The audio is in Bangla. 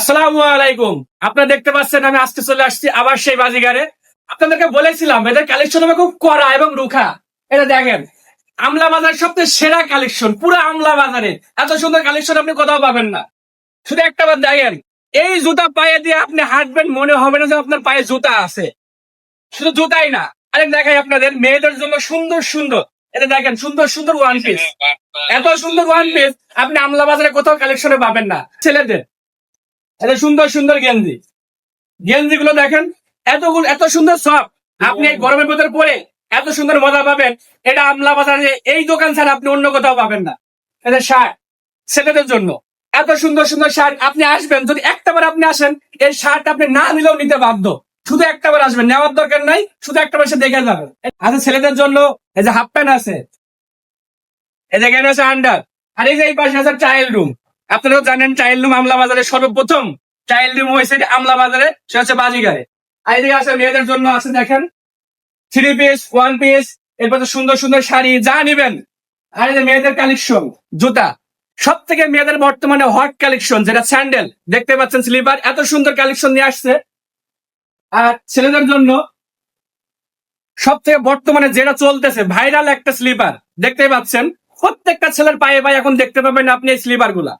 আসসালামু আলাইকুম। আপনারা দেখতে পাচ্ছেন আমি আজকে চলে আসছি আবার সেই বাজিগারে। আপনাদেরকে বলেছিলাম, এদের কালেকশন হবে খুব কড়া এবং রুখা। এটা দেখেন, আমলা বাজার সবচেয়ে সেরা কালেকশন পুরো আমলা বাজারে। এত সুন্দর কালেকশন আপনি কোথাও পাবেন না। শুধু একটা বার দেখেন, এই জুতা পায়ে দিয়ে আপনি হাঁটবেন, মনে হবে না যে আপনার পায়ে জুতা আছে। শুধু জুতাই না, আরেক দেখাই আপনাদের, মেয়েদের জন্য সুন্দর সুন্দর। এটা দেখেন, সুন্দর সুন্দর ওয়ান পিস এত সুন্দর ওয়ান পিস আপনি আমলা বাজারে কোথাও কালেকশনে পাবেন না। ছেলেদের এত সুন্দর সুন্দর গেঞ্জি। গেঞ্জি গুলো দেখেন, এতগুলো, এত সুন্দর সব। আপনি এই গরমের ভেতর পরে এত সুন্দর মজা পাবেন। এটা আমলা বাজারে, এই দোকান ছাড়া আপনি অন্য কোথাও পাবেন না। এটা শার্ট ছেলেদের জন্য। এত সুন্দর সুন্দর শার্ট, আপনি আসবেন, যদি একটাবার আপনি আসেন, এই শার্ট আপনি না নিলেও নিতে বাধ্য। শুধু একটাবার আসবেন, নেওয়ার দরকার নাই, শুধু একটাবার সে দেখে যাবেন। আচ্ছা ছেলেদের জন্য, এই যে হাফ প্যান্ট আছে, এই দেখেন আছে আন্ডার আর এই যে এই পাশে আছে চাইল্ড রুম আপনারাও জানেন চাইল্ড রুম আমলা বাজারে সর্বপ্রথম। চাইল্ড রুম হয়েছে আমলা বাজারে, সে হচ্ছে বাজিগারে। আর আছে মেয়েদের জন্য আছে দেখেন। থ্রি পিস ওয়ান পিস এরপর সুন্দর সুন্দর শাড়ি, যা নিবেন। আর মেয়েদের কালেকশন জুতা। সব থেকে মেয়েদের বর্তমানে হট কালেকশন যেটা স্যান্ডেল দেখতে পাচ্ছেন স্লিপার এত সুন্দর কালেকশন নিয়ে আসছে। আর ছেলেদের জন্য সব থেকে বর্তমানে যেটা চলতেছে ভাইরাল একটা স্লিপার দেখতে পাচ্ছেন। প্রত্যেকটা ছেলের পায়ে পায়ে এখন দেখতে পাবেন আপনি এই স্লিপারগুলা।